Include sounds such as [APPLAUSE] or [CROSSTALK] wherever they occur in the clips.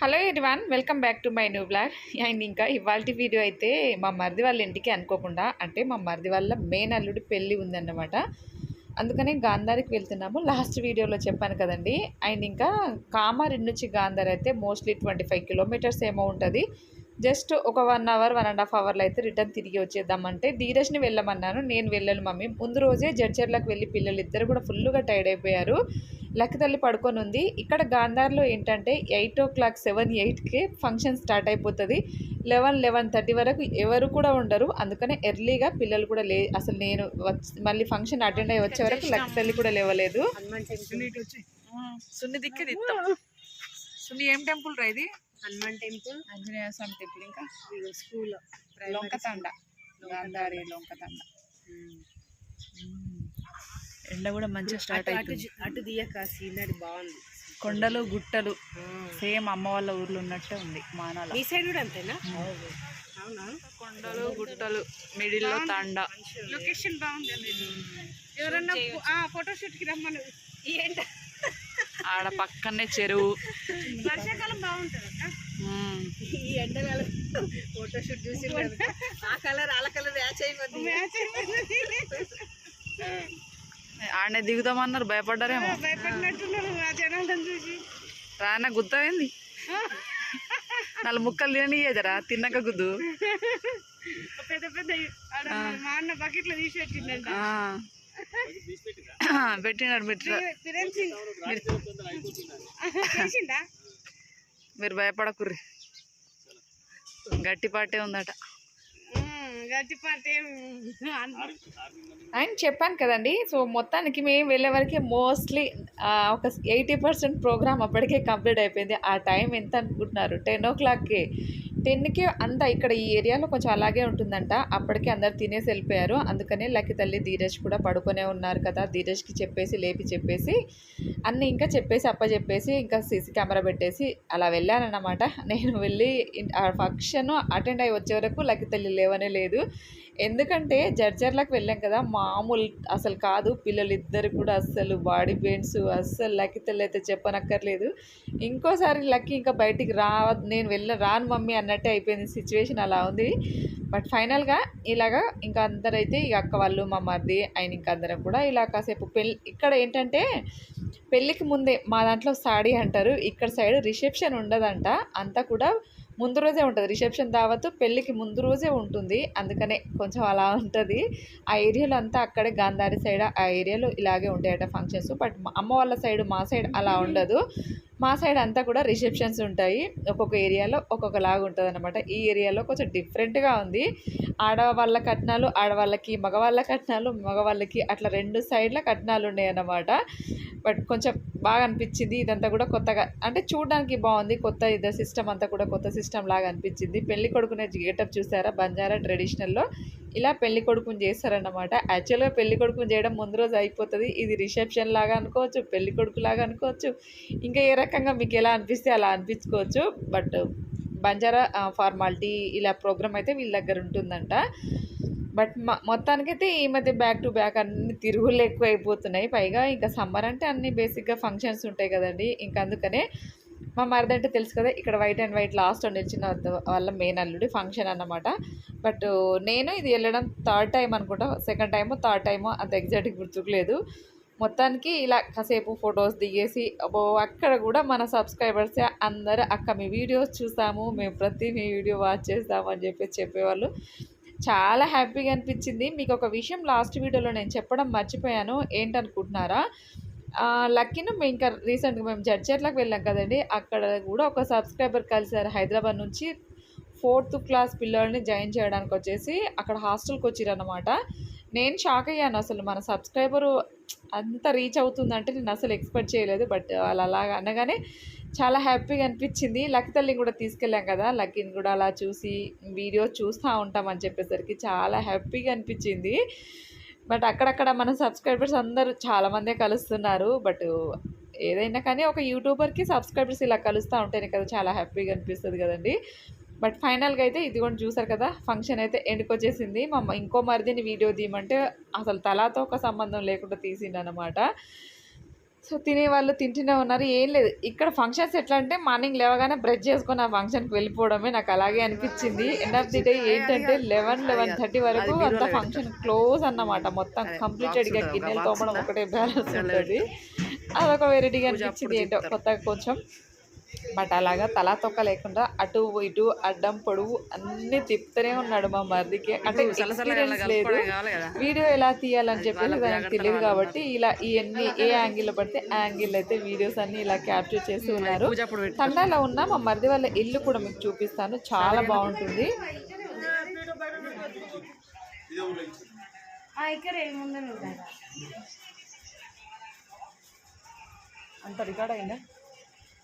Hello everyone welcome back to my new blog. And ఇంకా ఇవాళ video అయితే మా మరిది వాళ్ళ ఇంటికి అనుకోకుండా అంటే మా మరిది వాళ్ళ మెయిన్ అల్లుడి పెళ్ళి ఉందన్నమాట. అందుకనే గాంధారికి వెళ్తున్నాము. లాస్ట్ వీడియోలో చెప్పాను కదండి. అండ్ ఇంకా కామారెడ్డి నుంచి గాంధార్ అయితే మోస్ట్లీ ట్వంటీ ఫైవ్ కిలోమీటర్స్ ఏమో ఉంటుంది. జస్ట్ ఒక one hour one and half అవర్లో అయితే రిటర్న్ తిరిగి వచ్చేద్దామంటే ధీరజ్ని వెళ్ళమన్నాను. నేను వెళ్ళను మమ్మీ. ముందు రోజే జడ్చర్లకు వెళ్ళి పిల్లలు ఇద్దరు కూడా ఫుల్గా టైర్డ్ అయిపోయారు. లక్కి తల్లి పడుకొని ఉంది. ఇక్కడ గాంధార్లో ఏంటంటే ఎయిట్ ఓ క్లాక్ సెవెన్ ఎయిట్కి ఫంక్షన్ స్టార్ట్ అయిపోతుంది. లెవెన్ లెవెన్ థర్టీ వరకు ఎవరు కూడా ఉండరు. అందుకనే ఎర్లీగా పిల్లలు కూడా లే అసలు నేను వచ్చి మళ్ళీ ఫంక్షన్ అటెండ్ అయ్యి వచ్చే వరకు లక్కి తల్లి కూడా లేవలేదు. సున్ని దిక్కే దిత్తాం సున్ని ఏం టెంపుల్ రా ఇది? హనుమాన్ టెంపుల్. ఆంజనేయ స్వామి టెంపుల్ ఇంకా? స్కూల్. లొంకతండ. గాంధారి లొంకతండ. ఎండ కూడా మంచిగా స్టార్ట్ అటు అవుతుంది అటు దియక సీనరీ బాగుంది. కొండలు గుట్టలు సేమ్ అమ్మ వాళ్ళ ఊర్లో ఉన్నట్టే ఉంది మానాల. మీ సైడ్ కూడా అంతేనా? అవునా? కొండలు గుట్టలు మిడిల్లో తండ. లొకేషన్ బాగుంది ఎవరన్నా ఫోటో షూట్కి రమ్మను. ఏంట? ఆడ పక్కనే చెరువు. వర్షాకాలం బాగుంటుంది. ఈ ఎండకాలం ఫోటో షూట్ చూసి ఆ కలర్ ఆ కలర్ మ్యాచ్ అయిపోద్ది. ఆడనే దిగుదామన్నారు భయపడ్డారేమో. భయపడినట్టున్నారు జనాలను చూసి. రాన నాలుగు ముక్కలు తిననీయదరా తిన్నాక గుద్దు. పెద్ద పెద్ద మా అన్న బకెట్లో తీసి పెట్టిండంట. పెట్టినాడు మీరు భయపడకుర్రి. గట్టి పాటే ఉందట. అండ్ ఆయన చెప్పాను కదండి సో మొత్తానికి మేము వెళ్ళేవరకే మోస్ట్లీ ఒక ఎయిటీ పర్సెంట్ ప్రోగ్రామ్ అప్పటికే కంప్లీట్ అయిపోయింది. ఆ టైం ఎంత అనుకుంటున్నారు? టెన్ ఓ క్లాక్కి. టెన్కి అంతా ఇక్కడ ఈ ఏరియాలో కొంచెం అలాగే ఉంటుందంట. అప్పటికే అందరు తినేసి వెళ్ళిపోయారు. అందుకనే లక్కి తల్లి ధీరజ్ కూడా పడుకొనే ఉన్నారు కదా. ధీరజ్కి చెప్పేసి లేపి చెప్పేసి అన్నీ ఇంకా చెప్పేసి అప్ప చెప్పేసి ఇంకా సీసీ కెమెరా పెట్టేసి అలా వెళ్ళానన్నమాట. నేను వెళ్ళి ఆ ఫంక్షన్ అటెండ్ అయ్యి వచ్చే వరకు లక్కి తల్లి లేవనే లేదు. ఎందుకంటే జర్జర్లకు వెళ్ళాం కదా మామూలు అసలు కాదు. పిల్లలు ఇద్దరు కూడా అస్సలు బాడీ పెయిన్స్ అస్సలు లక్కీ అయితే చెప్పనక్కర్లేదు. ఇంకోసారి లక్కీ ఇంకా బయటికి రా నేను వెళ్ళ రాను మమ్మీ అన్నట్టే అయిపోయింది సిచ్యువేషన్ అలా ఉంది. బట్ ఫైనల్గా ఇలాగా ఇంకా అందరైతే ఇక అక్క వాళ్ళు మా మరిది ఆయన ఇంకా అందరం కూడా ఇలా కాసేపు పెళ్ళి ఇక్కడ ఏంటంటే పెళ్ళికి ముందే మా దాంట్లో సాడీ అంటారు. ఇక్కడ సైడ్ రిసెప్షన్ ఉండదంట. అంతా కూడా ముందు రోజే ఉంటుంది. రిసెప్షన్ దావత్ పెళ్ళికి ముందు రోజే ఉంటుంది. అందుకనే కొంచెం అలా ఉంటుంది. ఆ ఏరియాలో అంతా అక్కడే గాంధారి సైడ్ ఆ ఏరియాలో ఇలాగే ఉంటాయట ఫంక్షన్స్. బట్ అమ్మ వాళ్ళ సైడ్ మా సైడ్ అలా ఉండదు. మా సైడ్ అంతా కూడా రిసెప్షన్స్ ఉంటాయి. ఒక్కొక్క ఏరియాలో ఒక్కొక్కలాగా ఉంటుంది అనమాట ఈ ఏరియాలో కొంచెం డిఫరెంట్గా ఉంది. ఆడవాళ్ళ కట్నాలు ఆడవాళ్ళకి మగవాళ్ళ కట్నాలు మగవాళ్ళకి అట్లా రెండు సైడ్ల కట్నాలు ఉన్నాయి అన్నమాట బట్ కొంచెం బాగా అనిపించింది. ఇదంతా కూడా కొత్తగా అంటే చూడడానికి బాగుంది. కొత్త ఇదే సిస్టమ్ అంతా కూడా కొత్త సిస్టమ్ లాగా అనిపించింది. పెళ్ళి కొడుకునే గేటప్ చూసారా? బంజారా ట్రెడిషనల్లో ఇలా పెళ్ళి కొడుకుని చేస్తారన్నమాట యాక్చువల్గా పెళ్ళి కొడుకుని చేయడం ముందు రోజు అయిపోతుంది. ఇది రిసెప్షన్ లాగా అనుకోవచ్చు పెళ్ళి కొడుకు లాగా అనుకోవచ్చు. ఇంకా ఏ రకంగా మీకు ఎలా అనిపిస్తే అలా అనిపించుకోవచ్చు. బట్ బంజారా ఫార్మాలిటీ ఇలా ప్రోగ్రామ్ అయితే వీళ్ళ దగ్గర ఉంటుందంట. బట్ మొత్తానికైతే ఈ మధ్య బ్యాక్ టు బ్యాక్ అన్ని తిరుగులు ఎక్కువ అయిపోతున్నాయి పైగా ఇంకా సమ్మర్ అంటే అన్ని బేసిక్గా ఫంక్షన్స్ ఉంటాయి కదండి. ఇంకా అందుకనే మా మరిది అంటే తెలుసు కదా ఇక్కడ వైట్ అండ్ వైట్ లాస్ట్ నిలిచిన వాళ్ళ మెయిన్ అల్లుడి ఫంక్షన్ అన్నమాట. బట్ నేను ఇది వెళ్ళడం థర్డ్ టైం అనుకుంటా. సెకండ్ టైము థర్డ్ టైము అంత ఎగ్జాక్ట్గా గుర్తుకులేదు మొత్తానికి ఇలా కాసేపు ఫొటోస్ దిగేసి అబ్బో అక్కడ కూడా మన సబ్స్క్రైబర్స్ అందరూ అక్క మీ వీడియోస్ చూసాము మేము ప్రతి మీ వీడియో వాచ్ చేస్తాము అని చెప్పి చెప్పేవాళ్ళు. చాలా హ్యాపీగా అనిపించింది. మీకు ఒక విషయం లాస్ట్ వీడియోలో నేను చెప్పడం మర్చిపోయాను. ఏంటనుకుంటున్నారా? లక్కీను మేము ఇంకా రీసెంట్గా మేము జడ్చర్లకు వెళ్ళాం కదండి. అక్కడ కూడా ఒక సబ్స్క్రైబర్ కలిసారు హైదరాబాద్ నుంచి. ఫోర్త్ క్లాస్ పిల్లల్ని జాయిన్ చేయడానికి వచ్చేసి అక్కడ హాస్టల్కి వచ్చిరన్నమాట. నేను షాక్ అయ్యాను అసలు. మన సబ్స్క్రైబరు అంత రీచ్ అవుతుందంటే నేను అసలు ఎక్స్పెక్ట్ చేయలేదు. బట్ వాళ్ళు అలాగా అనగానే చాలా హ్యాపీగా అనిపించింది. లక్ తల్లిని కూడా తీసుకెళ్ళాం కదా. లక్కీని కూడా అలా చూసి వీడియో చూస్తూ ఉంటామని చెప్పేసరికి చాలా హ్యాపీగా అనిపించింది. బట్ అక్కడక్కడ మన సబ్స్క్రైబర్స్ అందరూ చాలామందే కలుస్తున్నారు. బట్ ఏదైనా కానీ ఒక యూట్యూబర్కి సబ్స్క్రైబర్స్ ఇలా కలుస్తూ ఉంటేనే కదా చాలా హ్యాపీగా అనిపిస్తుంది కదండి. బట్ ఫైనల్గా అయితే ఇది కూడా చూసారు కదా ఫంక్షన్ అయితే ఎండుకు వచ్చేసింది. మా ఇంకో మరిదిని వీడియో తీయమంటే అసలు తలాతో ఒక సంబంధం లేకుండా తీసిండనమాట సో తినే వాళ్ళు తింటూనే ఉన్నారు. ఏం లేదు. ఇక్కడ ఫంక్షన్స్ ఎట్లా అంటే మార్నింగ్ లేవగానే బ్రష్ చేసుకొని ఆ ఫంక్షన్కి వెళ్ళిపోవడమే నాకు అలాగే అనిపించింది. ఎండ్ ఆఫ్ ది డే ఏంటంటే లెవెన్ లెవెన్ థర్టీ వరకు అంత ఫంక్షన్ క్లోజ్ అన్నమాట. మొత్తం కంప్లీటెడ్గా గిన్నెలు తోమడం ఒకటే బ్యాలెన్స్ ఉంటుంది. అదొక వెరైటీగా అనిపించింది ఏంటో కొత్తగా కొంచెం. బట్ అలాగా తలా తొక్క లేకుండా అటు ఇటు అడ్డం పొడువు అన్ని తిప్పుతూనే ఉన్నాడు మా మరిదికి. అంటే experience లేదు. వీడియో ఎలా తీయాలని చెప్పేసి దానికి తెలియదు కాబట్టి ఇలా ఇవన్నీ ఏ యాంగిల్లో పడితే ఆ యాంగిల్ అయితే వీడియోస్ అన్ని ఇలా క్యాప్చర్ చేస్తూ ఉన్నారు. తండాలో ఉన్న మా మరిది వాళ్ళ ఇల్లు కూడా మీకు చూపిస్తాను. చాలా బాగుంటుంది. అంత రికార్డ్ అయిందా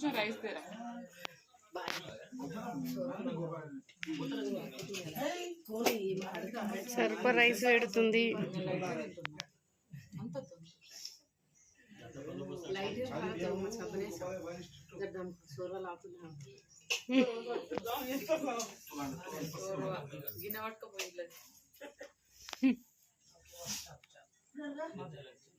కొంచెం రైస్ తీరా సర్ప రైస్ పెడుతుంది. గిన్నె పట్టుకపోయింది [LAUGHS]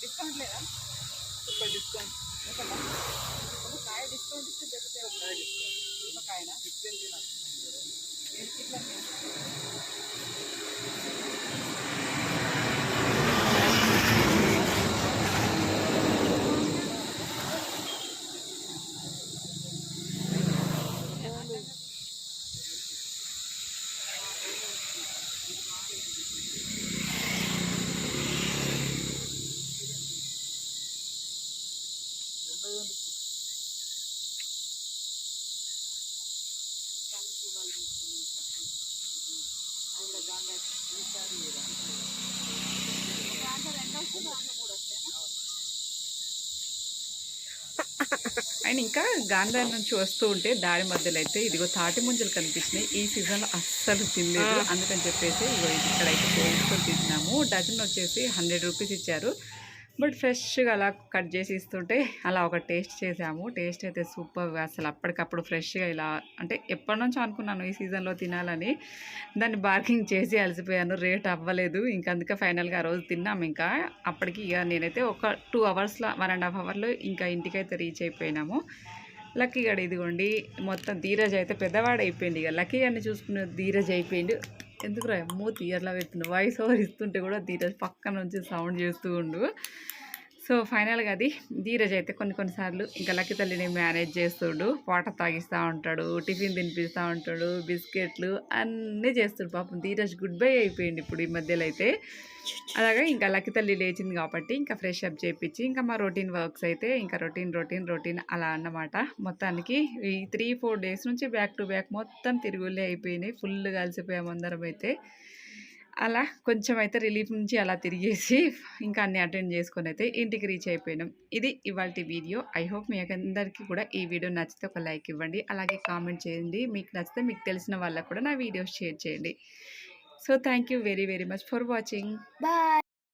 డిస్కౌంట్ లేదా ఒక డిస్కౌంట్ ఓకేనా ఒక కాయ డిస్కౌంట్ ఇస్తే చెప్తే ఒక కాయ డిస్కౌంట్ ఒక కాయనా ఇట్లా అండ్ ఇంకా గాంధార్ నుంచి వస్తూ ఉంటే దారి మధ్యలో అయితే ఇదిగో తాటి ముంజలు కనిపించినాయి. ఈ సీజన్లో అస్సలు తినలేదు. అందుకని చెప్పేసి ఇగో ఇది ఇక్కడైతే కోసుకొని తింటున్నాము. డజన్ వచ్చేసి హండ్రెడ్ రూపీస్ ఇచ్చారు. బట్ ఫ్రెష్గా అలా కట్ చేసి ఇస్తుంటే అలా ఒక టేస్ట్ చేసాము. టేస్ట్ అయితే సూపర్ అసలు అప్పటికప్పుడు ఫ్రెష్గా ఇలా అంటే ఎప్పటి నుంచో అనుకున్నాను ఈ సీజన్లో తినాలని. దాన్ని బార్కింగ్ చేసి అలసిపోయాను. రేట్ అవ్వలేదు. ఇంకా అందుకే ఫైనల్గా ఆ రోజు తిన్నాము ఇంకా. అప్పటికి ఇక నేనైతే ఒక టూ అవర్స్లో వన్ అండ్ హాఫ్ అవర్లో ఇంకా ఇంటికైతే రీచ్ అయిపోయినాము. లక్కీ గడ ఇదిగోండి మొత్తం ధీరజ్ అయితే పెద్దవాడు అయిపోయింది ఇక. లక్కీ గారిని చూసుకునే ధీరజ్ అయిపోయింది ఎందుకు రా మూతి ఎట్లా పెడుతుండు వాయిస్ ఓవర్ ఇస్తుంటే కూడా ధీరజ్ పక్కన నుంచి సౌండ్ చేస్తూ ఉండు. సో ఫైనల్గా అది. ధీరజ్ అయితే కొన్ని కొన్నిసార్లు ఇంకా లక్కి తల్లిని మేనేజ్ చేస్తుండు. వాటర్ తాగిస్తూ ఉంటాడు టిఫిన్ తినిపిస్తూ ఉంటాడు బిస్కెట్లు అన్నీ చేస్తాడు పాపం. ధీరజ్ గుడ్ బై అయిపోయింది ఇప్పుడు ఈ మధ్యలో అయితే. అలాగే ఇంకా లక్కి తల్లి లేచింది కాబట్టి ఇంకా ఫ్రెష్ అప్ చేయించి ఇంకా మా రొటీన్ వర్క్స్ అయితే ఇంకా రొటీన్ రొటీన్ రొటీన్ అలా అన్నమాట. మొత్తానికి ఈ త్రీ ఫోర్ డేస్ నుంచి బ్యాక్ టు బ్యాక్ మొత్తం తిరుగులే అయిపోయినాయి. ఫుల్గా అలసిపోయాము అందరం అయితే. అలా కొంచెం అయితే రిలీఫ్ నుంచి అలా తిరిగేసి ఇంకా అన్ని అటెండ్ చేసుకొని అయితే ఇంటికి రీచ్ అయిపోయినాం. ఇది ఇవాళ వీడియో. ఐ హోప్ మీ అందరికీ కూడా ఈ వీడియో నచ్చితే ఒక లైక్ ఇవ్వండి. అలాగే కామెంట్ చేయండి. మీకు నచ్చితే మీకు తెలిసిన వాళ్ళకు కూడా నా వీడియోస్ షేర్ చేయండి. So thank you very very much for watching. Bye.